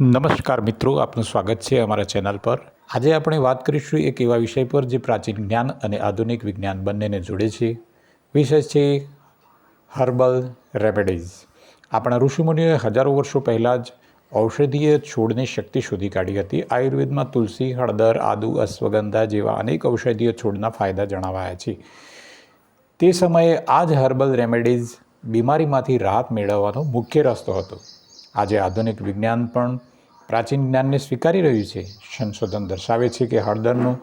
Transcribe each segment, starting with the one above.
નમસ્કાર મિત્રો, આપનું સ્વાગત છે અમારા ચેનલ પર. આજે આપણે વાત કરીશું એક એવા વિષય પર જે પ્રાચીન જ્ઞાન અને આધુનિક વિજ્ઞાન બંનેને જોડે છે. વિષય છે હર્બલ રેમેડીઝ. આપણા ઋષિમુનિઓએ હજારો વર્ષો પહેલાં જ ઔષધીય છોડની શક્તિ શોધી કાઢી હતી. આયુર્વેદમાં તુલસી, હળદર, આદુ, અશ્વગંધા જેવા અનેક ઔષધીય છોડના ફાયદા જણાવાયા છે. તે સમયે આ જ હર્બલ રેમેડીઝ બીમારીમાંથી રાહત મેળવવાનો મુખ્ય રસ્તો હતો. આજે આધુનિક વિજ્ઞાન પણ પ્રાચીન જ્ઞાનને સ્વીકારી રહ્યું છે. સંશોધન દર્શાવે છે કે હળદરનું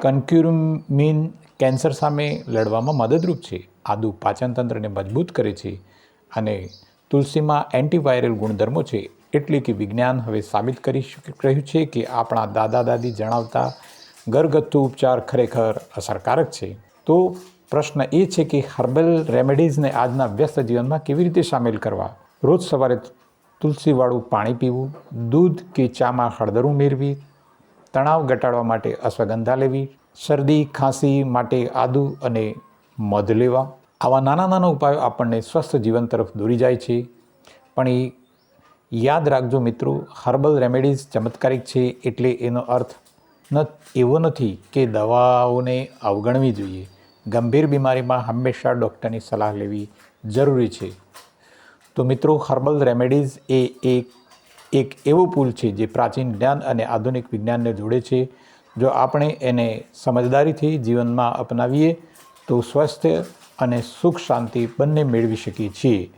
કન્ક્યુરમિન કેન્સર સામે લડવામાં મદદરૂપ છે. આદુ પાચનતંત્રને મજબૂત કરે છે અને તુલસીમાં એન્ટીવાયરલ ગુણધર્મો છે એટલે કે વિજ્ઞાન હવે સાબિત કરી રહ્યું છે કે આપણા દાદા દાદી જણાવતા ઘરગથ્થુ ઉપચાર ખરેખર અસરકારક છે. તો પ્રશ્ન એ છે કે હર્બલ રેમેડીઝને આજના વ્યસ્ત જીવનમાં કેવી રીતે સામેલ કરવા? રોજ સવારે તુલસીવાળું પાણી પીવું, દૂધ કે ચામાં હળદર ઉમેરવી, તણાવ ઘટાડવા માટે અશ્વગંધા લેવી, શરદી, ખાંસી માટે આદુ અને મધ લેવા. આવા નાના નાના ઉપાયો આપણને સ્વસ્થ જીવન તરફ દોરી જાય છે. પણ એ યાદ રાખજો મિત્રો, હર્બલ રેમેડીઝ ચમત્કારિક છે એટલે એનો અર્થ ન, એવો નથી કે દવાઓને અવગણવી જોઈએ. ગંભીર બીમારીમાં હંમેશા ડૉક્ટરની સલાહ લેવી જરૂરી છે. તો મિત્રો હર્બલ રેમેડીઝ એ એક એક એવો પુલ છે જે પ્રાચીન જ્ઞાન અને આધુનિક વિજ્ઞાનને જોડે છે. જો આપણે એને સમજદારીથી જીવનમાં અપનાવીએ, તો સ્વસ્થ અને સુખ શાંતિ બંને મેળવી શકીએ છીએ.